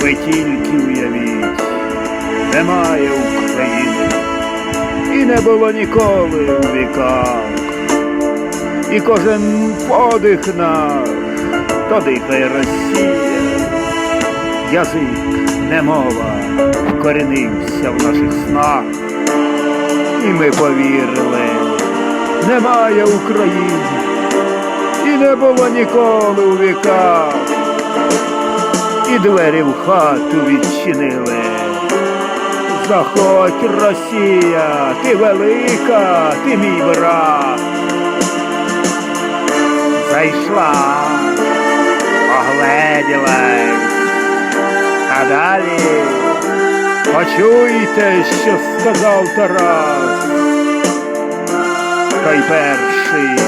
Ви тільки уявіть, немає України, і не було ніколи у віках. І кожен подих наш, то дихає Росія. Язик, немова вкоренився в наших снах. І ми повірили, немає України, і не було ніколи у віках. І двері в хату відчинили. Заходь, Росія, ти велика, ти мій брат. Зайшла, огледілась, а далі почуйте, що сказав Тарас. Той перший,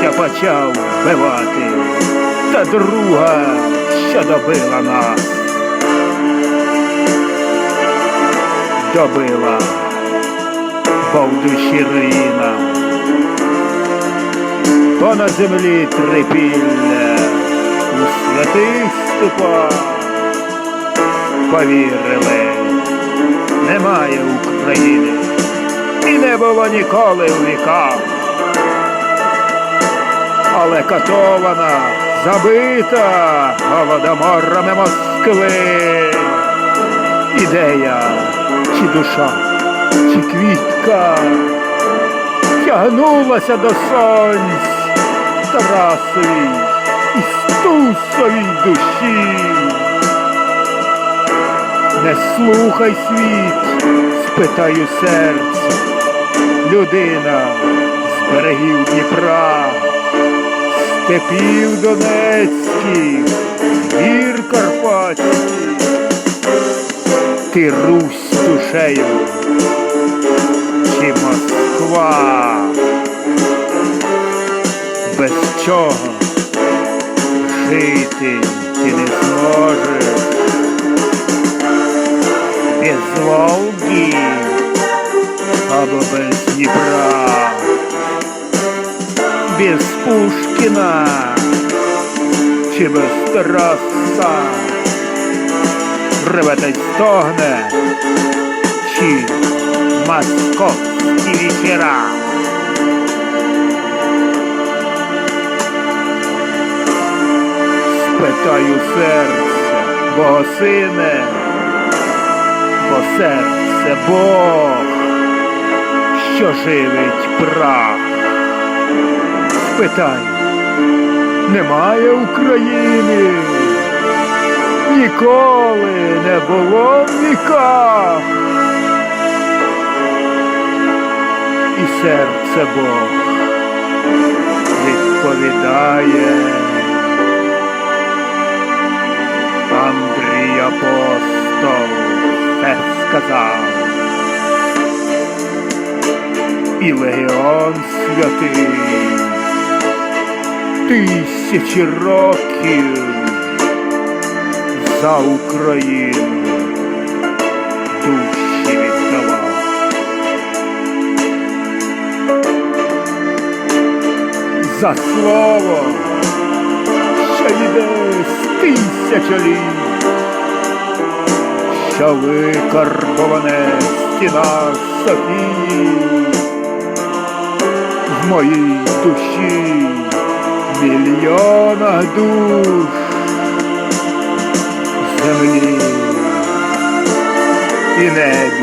що почав вбивати, та друга, що добила нас. Добила, бо в душі руїна, бо на землі трипілля у святих ступах повірили, немає України. І не було ніколи у віках. Але катована, забита голодоморами Москви. Ідея, чи душа, чи квітка тягнулася до сонць Тарасовій і стусовій душі. Не слухай світ, спитаю серце, людина з берегів Дніпра, степів Донецьких, гір Карпатських, ти Русь душею чи Москва, без чого жити ти не зможеш. Без Волги або без Дніпра, без Пушкіна чи без Тараса, й стогне, чи московські вечора. Спитаю серце, бо сине, бо серце Бог, що живить прах. Спитай, немає України, ніколи не було в. І серце Бог відповідає. Андрій апостол все сказав. І легіон святий тисячі років за Україну душі віддавав. За слово що йде з тисячоліть, що викарбоване в стінах Софії, в моїй душі мільйона душ землі. І небі